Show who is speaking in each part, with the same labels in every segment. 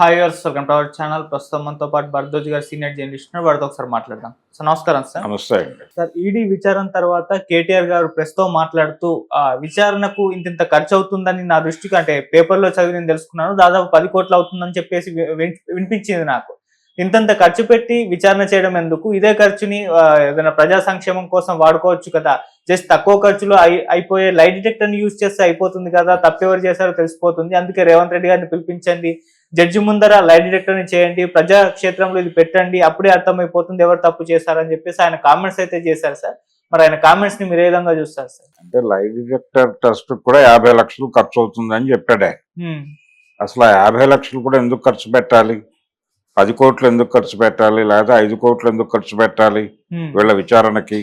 Speaker 1: Hi వర్స్ welcome to our channel ప్రస్తుతం మనతో పాటు భరద్వాజ్ గారు సీనియర్ జర్నలిస్ట్ వారితో ఒకసారి మాట్లాడదాం. సార్ నమస్కారం సార్.
Speaker 2: నమస్తే
Speaker 1: సార్ ఈడీ విచారణ తర్వాత కేటీఆర్ గారు ప్రెస్తో మాట్లాడుతూ ఆ విచారణకు ఇంత ఇంత ఖర్చు అవుతుందని నా దృష్టికి అంటే పేపర్లో చదివి నేను తెలుసుకున్నాను. దాదాపు పది కోట్లు అవుతుందని చెప్పేసి వినిపించింది నాకు. ఇంతంత ఖర్చు పెట్టి విచారణ చేయడం ఎందుకు? ఇదే ఖర్చుని ఏదైనా ప్రజా సంక్షేమం కోసం వాడుకోవచ్చు కదా. జస్ట్ తక్కువ ఖర్చులో అయి- అయిపోయే లైట్ డిటెక్టర్ యూజ్ చేస్తే అయిపోతుంది కదా. తప్పెవరు చేశారో తెలిసిపోతుంది. అందుకే రేవంత్ రెడ్డి గారిని పిలిపించండి. జడ్జి ముందర లైట్ డిటెక్టర్ని చేయండి ప్రజా క్షేత్రంలో ఇది పెట్టండి అప్పుడే అర్థమైపోతుంది ఎవరు తప్పు చేశారని చెప్పేసి ఆయన కామెంట్స్ అయితే చేశారు సార్ మరి ఆయన కామెంట్స్ని మీరు ఏ విధంగా చూస్తారు సార్
Speaker 2: అంటే లైట్ డిటెక్టర్ టెస్ట్ కూడా యాభై లక్షలు ఖర్చు అవుతుందని చెప్పాడు ఆయన.
Speaker 1: హ్మ్.
Speaker 2: అసలు ఆ యాభై లక్షలు కూడా ఎందుకు ఖర్చు పెట్టాలి పది కోట్లు ఎందుకు ఖర్చు పెట్టాలి లేదా ఐదు కోట్లు ఎందుకు ఖర్చు పెట్టాలి. వీళ్ళ విచారణకి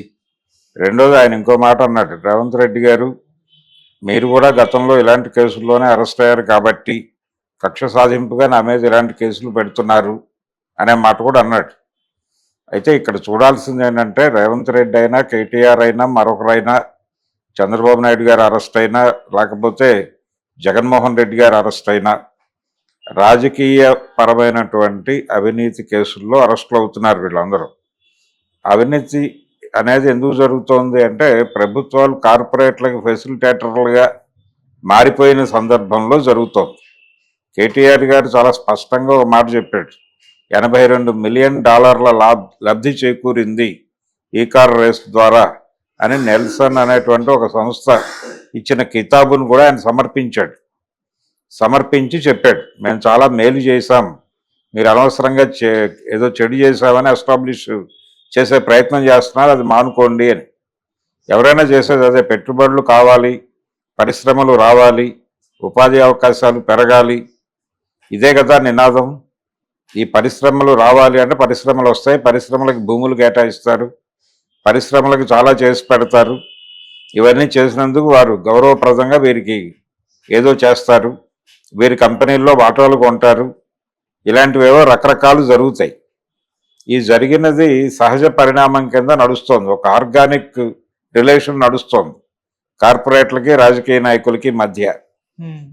Speaker 2: రెండోది ఆయన ఇంకో మాట అన్నాడు రేవంత్ రెడ్డి గారు మీరు కూడా గతంలో ఇలాంటి కేసుల్లోనే అరెస్ట్ అయ్యారు కాబట్టి కక్ష సాధింపుగా నా మీద ఇలాంటి కేసులు పెడుతున్నారు అనే మాట కూడా అన్నాడు. అయితే ఇక్కడ చూడాల్సింది ఏంటంటే రేవంత్ రెడ్డి అయినా కేటీఆర్ అయినా మరొకరైనా చంద్రబాబు నాయుడు గారు అరెస్ట్ అయినా లేకపోతే జగన్మోహన్ రెడ్డి గారు అరెస్ట్ అయినా రాజకీయ పరమైనటువంటి అవినీతి కేసుల్లో అరెస్టులు అవుతున్నారు వీళ్ళందరూ. అవినీతి అనేది ఎందుకు జరుగుతోంది అంటే ప్రభుత్వాలు కార్పొరేట్లకు ఫెసిలిటేటర్లుగా మారిపోయిన సందర్భంలో జరుగుతోంది. కేటీఆర్ గారు చాలా స్పష్టంగా ఒక మాట చెప్పాడు. ఎనభై రెండు మిలియన్ డాలర్ల లబ్ధి చేకూరింది ఈ కార్ రేస్ ద్వారా అని నెల్సన్ అనేటువంటి ఒక సంస్థ ఇచ్చిన కితాబును కూడా ఆయన సమర్పించాడు. సమర్పించి చెప్పాడు. మేము చాలా మేలు చేశాం. మీరు అనవసరంగా ఏదో చెడు చేశామని ఎస్టాబ్లిష్ చేసే ప్రయత్నం చేస్తున్నారు. అది మానుకోండి అని. ఎవరైనా చేసేది అదే. పెట్టుబడులు కావాలి పరిశ్రమలు రావాలి ఉపాధి అవకాశాలు పెరగాలి ఇదే కదా నినాదం. ఈ పరిశ్రమలు రావాలి అంటే పరిశ్రమలు వస్తాయి. పరిశ్రమలకు భూములు కేటాయిస్తారు. పరిశ్రమలకు చాలా చేసి పెడతారు. ఇవన్నీ చేసినందుకు వారు గౌరవప్రదంగా వీరికి ఏదో చేస్తారు. వీరి కంపెనీల్లో వాటాలు కొంటారు. ఇలాంటివేవో రకరకాలు జరుగుతాయి. ఈ జరిగినది సహజ పరిణామం కింద నడుస్తోంది. ఒక ఆర్గానిక్ రిలేషన్ నడుస్తోంది. కార్పొరేట్లకి రాజకీయ నాయకులకి మధ్య.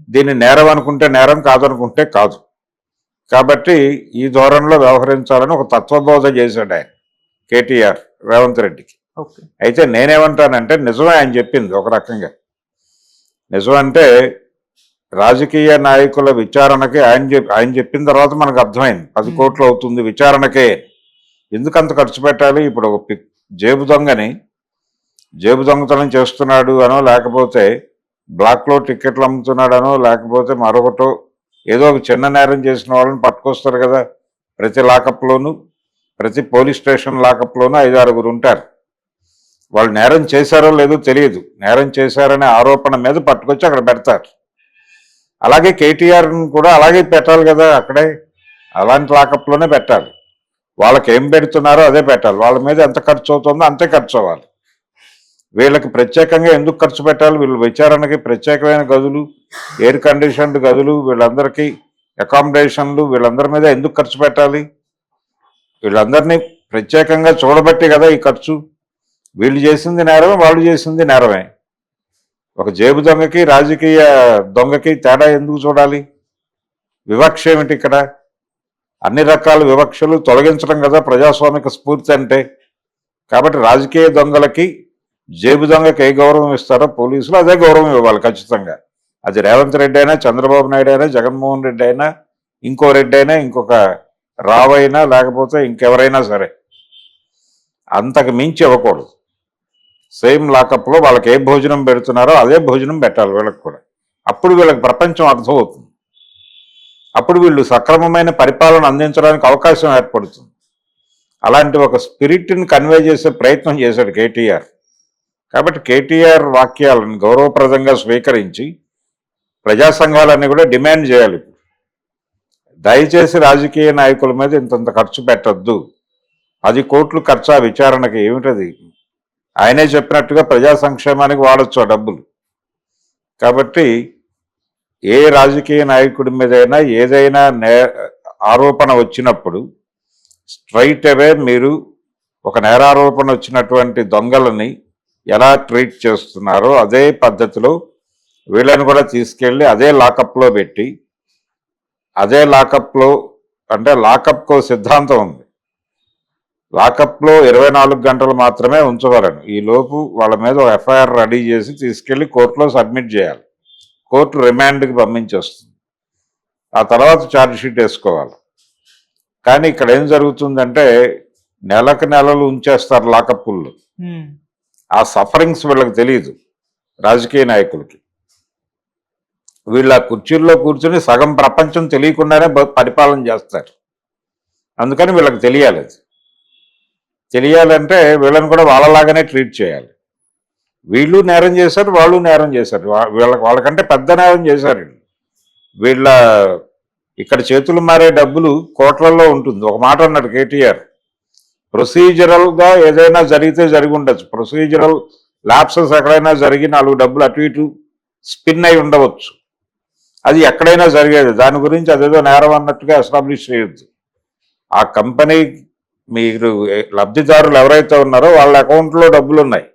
Speaker 2: దీన్ని నేరం అనుకుంటే నేరం కాదనుకుంటే కాదు. కాబట్టి ఈ ధోరణిలో వ్యవహరించాలని ఒక తత్వబోధ చేశాడు ఆయన కేటీఆర్ రేవంత్ రెడ్డికి. అయితే నేనేమంటానంటే నిజమే ఆయన చెప్పింది ఒక రకంగా. నిజం అంటే రాజకీయ నాయకుల విచారణకి ఆయన చెప్ ఆయన చెప్పిన తర్వాత మనకు అర్థమైంది. పది. కోట్లు అవుతుంది విచారణకే. ఎందుకు అంత ఖర్చు పెట్టాలి? ఇప్పుడు ఒక జేబు దొంగని జేబు దొంగతనం చేస్తున్నాడు అనో లేకపోతే బ్లాక్లో టికెట్లు అమ్ముతున్నాడనో లేకపోతే మరొకటో ఏదో ఒక చిన్న నేరం చేసిన వాళ్ళని పట్టుకొస్తారు కదా ప్రతి లాకప్లోను ప్రతి పోలీస్ స్టేషన్ లాకప్లోనూ ఐదు ఆరుగురు ఉంటారు. వాళ్ళు నేరం చేశారో లేదో తెలియదు. నేరం చేశారనే ఆరోపణ మీద పట్టుకొచ్చి అక్కడ పెడతారు. అలాగే కేటీఆర్ని కూడా అలాగే పెట్టాలి కదా అక్కడే అలాంటి లాకప్లోనే పెట్టాలి. వాళ్ళకి ఏం పెడుతున్నారో అదే పెట్టాలి. వాళ్ళ మీద ఎంత ఖర్చు అవుతుందో అంతే ఖర్చు అవ్వాలి. వీళ్ళకి ప్రత్యేకంగా ఎందుకు ఖర్చు పెట్టాలి? వీళ్ళు విచారణకి ప్రత్యేకమైన గదులు ఎయిర్ కండిషన్డ్ గదులు వీళ్ళందరికీ అకామిడేషన్లు వీళ్ళందరి మీద ఎందుకు ఖర్చు పెట్టాలి? వీళ్ళందరినీ ప్రత్యేకంగా చూడబట్టి కదా ఈ ఖర్చు. వీళ్ళు చేసింది నేరమే వాళ్ళు చేసింది నేరమే. ఒక జేబు దొంగకి రాజకీయ దొంగకి తేడా ఎందుకు చూడాలి? వివక్ష ఏమిటి ఇక్కడ? అన్ని రకాల వివక్షలు తొలగించడం కదా ప్రజాస్వామిక స్ఫూర్తి అంటే. కాబట్టి రాజకీయ దొంగలకి జేబు దొంగకి ఏ గౌరవం ఇస్తారో పోలీసులు అదే గౌరవం ఇవ్వాలి ఖచ్చితంగా. అది రేవంత్ రెడ్డి అయినా చంద్రబాబు నాయుడు అయినా జగన్మోహన్ రెడ్డి అయినా ఇంకో రెడ్డి అయినా ఇంకొక రావైనా లేకపోతే ఇంకెవరైనా సరే అంతకు మించి ఇవ్వకూడదు. సేమ్ లాకప్లో వాళ్ళకి ఏ భోజనం పెడుతున్నారో అదే భోజనం పెట్టాలి వీళ్ళకి కూడా. అప్పుడు వీళ్ళకి ప్రపంచం అర్థమవుతుంది. అప్పుడు వీళ్ళు సక్రమమైన పరిపాలన అందించడానికి అవకాశం ఏర్పడుతుంది. అలాంటి ఒక స్పిరిట్ని కన్వే చేసే ప్రయత్నం చేశాడు కేటీఆర్. కాబట్టి కేటీఆర్ వాక్యాలను గౌరవప్రదంగా స్వీకరించి ప్రజా సంఘాలన్నీ కూడా డిమాండ్ చేయాలి దయచేసి రాజకీయ నాయకుల మీద ఇంతంత ఖర్చు పెట్టద్దు. పది కోట్లు ఖర్చా విచారణకి ఏమిటది? ఆయనే చెప్పినట్టుగా ప్రజా సంక్షేమానికి వాడచ్చు ఆ డబ్బులు. కాబట్టి ఏ రాజకీయ నాయకుడి మీదైనా ఏదైనా నే ఆరోపణ వచ్చినప్పుడు స్ట్రైట్ అవే మీరు ఒక నేరారోపణ వచ్చినటువంటి దొంగలని ఎలా ట్రీట్ చేస్తున్నారో అదే పద్ధతిలో వీళ్ళని కూడా తీసుకెళ్ళి అదే లాకప్లో పెట్టి అదే లాకప్లో అంటే లాకప్కు సిద్ధాంతం ఉంది. లాకప్లో ఇరవై నాలుగు గంటలు మాత్రమే ఉంచగలను ఈ లోపు వాళ్ళ మీద ఒక ఎఫ్ఐఆర్ రెడీ చేసి తీసుకెళ్ళి కోర్టులో సబ్మిట్ చేయాలి. కోర్టు రిమాండ్కి పంపించేస్తుంది. ఆ తర్వాత ఛార్జ్షీట్ వేసుకోవాలి. కానీ ఇక్కడ ఏం జరుగుతుందంటే నెలకు నెలలు ఉంచేస్తారు లాకప్పుల్లో ఆ సఫరింగ్స్ వీళ్ళకి తెలియదు రాజకీయ నాయకులకి. వీళ్ళ కుర్చీల్లో కూర్చుని సగం ప్రపంచం తెలియకుండానే పరిపాలన చేస్తారు. అందుకని వీళ్ళకి తెలియాలి తెలియాలంటే వీళ్ళని కూడా వాళ్ళలాగానే ట్రీట్ చేయాలి. వీళ్ళు నేరం చేశారు వాళ్ళు నేరం చేశారు. వీళ్ళకి వాళ్ళకంటే పెద్ద నేరం చేశారు వీళ్ళ. ఇక్కడ చేతులు మారే డబ్బులు కోట్లలో ఉంటుంది. ఒక మాట అన్నాడు కేటీఆర్. ప్రొసీజరల్గా ఏదైనా జరిగితే జరిగి ఉండొచ్చు ప్రొసీజరల్ ల్యాప్సెస్ ఎక్కడైనా జరిగి నాలుగు డబ్బులు అటు ఇటు స్పిన్ అయి ఉండవచ్చు. అది ఎక్కడైనా జరిగేది. దాని గురించి అదేదో నేరం అన్నట్టుగా ఎస్టాబ్లిష్ చేయొద్దు. ఆ కంపెనీ మీరు లబ్ధిదారులు ఎవరైతే ఉన్నారో వాళ్ళ అకౌంట్లో డబ్బులు ఉన్నాయి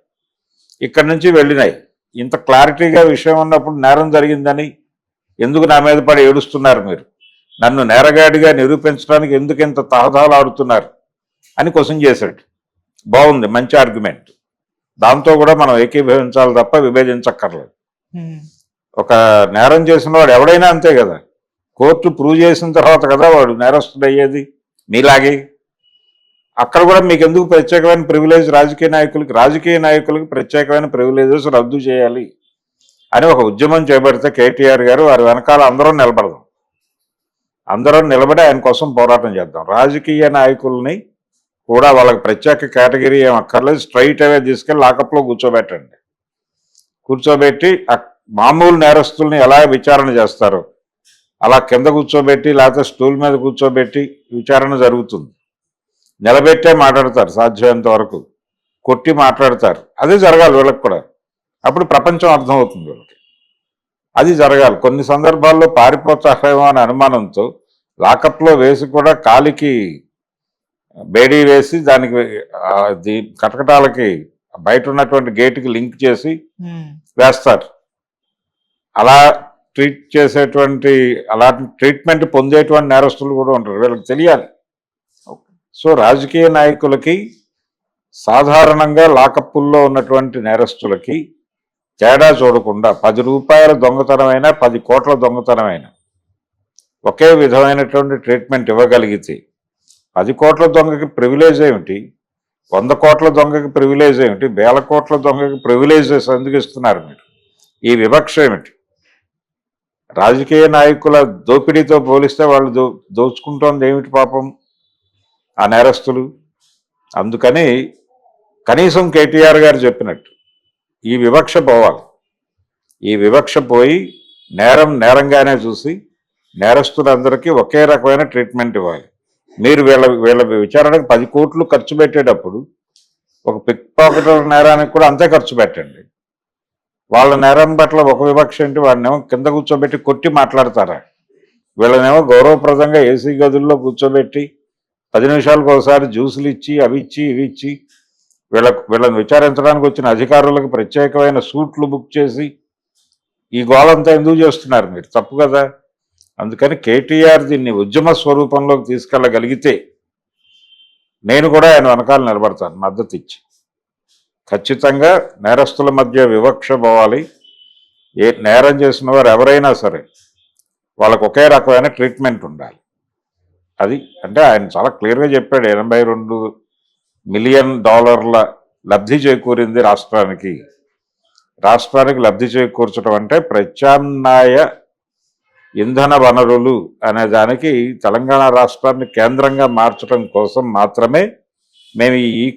Speaker 2: ఇక్కడ నుంచి వెళ్ళినాయి. ఇంత క్లారిటీగా విషయం ఉన్నప్పుడు నేరం జరిగిందని ఎందుకు నా మీద పడి ఏడుస్తున్నారు మీరు? నన్ను నేరగాడిగా నిరూపించడానికి ఎందుకు ఇంత తహదాలు ఆడుతున్నారు అని క్వశ్చన్ చేశాడు. బాగుంది మంచి ఆర్గ్యుమెంట్. దాంతో కూడా మనం ఏకీభవించాలి తప్ప విభేదించక్కర్లేదు. ఒక నేరం చేసిన వాడు ఎవడైనా అంతే కదా. కోర్టు ప్రూవ్ చేసిన తర్వాత కదా వాడు నేరస్తుడు అయ్యేది మీలాగే అక్కడ కూడా మీకు ఎందుకు ప్రత్యేకమైన ప్రివిలేజ్ రాజకీయ నాయకులకి రాజకీయ నాయకులకి ప్రత్యేకమైన ప్రివిలేజెస్ రద్దు చేయాలి? అని ఒక ఉద్యమం చేపడితే కేటీఆర్ గారు వారి వెనకాల అందరం నిలబడదాం. అందరం నిలబడి ఆయన కోసం పోరాటం చేద్దాం. రాజకీయ నాయకుల్ని కూడా వాళ్ళకి ప్రత్యేక కేటగిరీ ఏం అక్కర్లేదు. స్ట్రైట్ అవే తీసుకెళ్ళి లాకప్లో కూర్చోబెట్టండి. కూర్చోబెట్టి మామూలు నేరస్తుల్ని ఎలా విచారణ చేస్తారు అలా కింద కూర్చోబెట్టి లేకపోతే స్టూల్ మీద కూర్చోబెట్టి విచారణ జరుగుతుంది. నిలబెట్టే మాట్లాడతారు సాధ్యమైనంత వరకు. కొట్టి మాట్లాడతారు. అదే జరగాలి వీళ్ళకి కూడా. అప్పుడు ప్రపంచం అర్థమవుతుంది వీళ్ళకి. అది జరగాలి. కొన్ని సందర్భాల్లో పారిపోతారేమో అనే అనుమానంతో లాకప్లో వేసి కూడా కాలికి బేడీ వేసి దానికి కటకటాలకి బయట ఉన్నటువంటి గేటుకి లింక్ చేసి వేస్తారు. అలా ట్రీట్ చేసేటువంటి అలాంటి ట్రీట్మెంట్ పొందేటువంటి నేరస్తులు కూడా ఉంటారు. వీళ్ళకి తెలియాలి. సో రాజకీయ నాయకులకి సాధారణంగా లాకప్పుల్లో ఉన్నటువంటి నేరస్తులకి తేడా చూడకుండా పది రూపాయల దొంగతనమైన పది కోట్ల దొంగతనమైన ఒకే విధమైనటువంటి ట్రీట్మెంట్ ఇవ్వగలిగితే పది కోట్ల దొంగకి ప్రివిలేజ్ ఏమిటి? వంద కోట్ల దొంగకి ప్రివిలేజ్ ఏమిటి? వేల కోట్ల దొంగకి ప్రివిలేజెస్ ఎందుకు ఇస్తున్నారు మీరు. ఈ వివక్ష ఏమిటి? రాజకీయ నాయకుల దోపిడీతో పోలిస్తే వాళ్ళు దో దోచుకుంటోంది ఏమిటి పాపం? ఆ నేరస్తులు. అందుకని కనీసం కేటీఆర్ గారు చెప్పినట్టు ఈ వివక్ష పోవాలి. ఈ వివక్ష పోయి నేరం నేరంగానే చూసి నేరస్తులందరికీ ఒకే రకమైన ట్రీట్మెంట్ ఇవ్వాలి. మీరు వీళ్ళ వీళ్ళ విచారణకు పది కోట్లు ఖర్చు పెట్టేటప్పుడు ఒక పిక్ పాకెటర్ నేరానికి కూడా అంతే ఖర్చు పెట్టండి. వాళ్ళ నేరం పట్ల ఒక వివక్ష ఏంటి? వాడినేమో కింద కూర్చోబెట్టి కొట్టి మాట్లాడతారా? వీళ్ళనేమో గౌరవప్రదంగా ఏసీ గదుల్లో కూర్చోబెట్టి పది నిమిషాలకు ఒకసారి జ్యూసులు ఇచ్చి అవి ఇచ్చి ఇవి ఇచ్చి వీళ్ళ వీళ్ళని విచారించడానికి వచ్చిన అధికారులకు ప్రత్యేకమైన సూట్లు బుక్ చేసి ఈ గోలంతా ఎందుకు చేస్తున్నారు మీరు? తప్పు కదా. అందుకని కేటీఆర్ దీన్ని ఉద్యమ స్వరూపంలోకి తీసుకెళ్ళగలిగితే నేను కూడా ఆయన వెనకాల నిలబడతాను మద్దతు ఇచ్చి. ఖచ్చితంగా నేరస్తుల మధ్య వివక్ష పోవాలి. ఏ నేరం చేసిన వారు ఎవరైనా సరే వాళ్ళకు ఒకే రకమైన ట్రీట్మెంట్ ఉండాలి. అది అంటే ఆయన చాలా క్లియర్గా చెప్పాడు ఎనభై రెండు మిలియన్ డాలర్ల లబ్ధి చేకూరింది రాష్ట్రానికి. రాష్ట్రానికి లబ్ధి చేకూర్చడం అంటే ప్రత్యామ్నాయ ఇంధన వనరులు అనే దానికి తెలంగాణ రాష్ట్రాన్ని కేంద్రంగా మార్చడం కోసం మాత్రమే మేము ఈ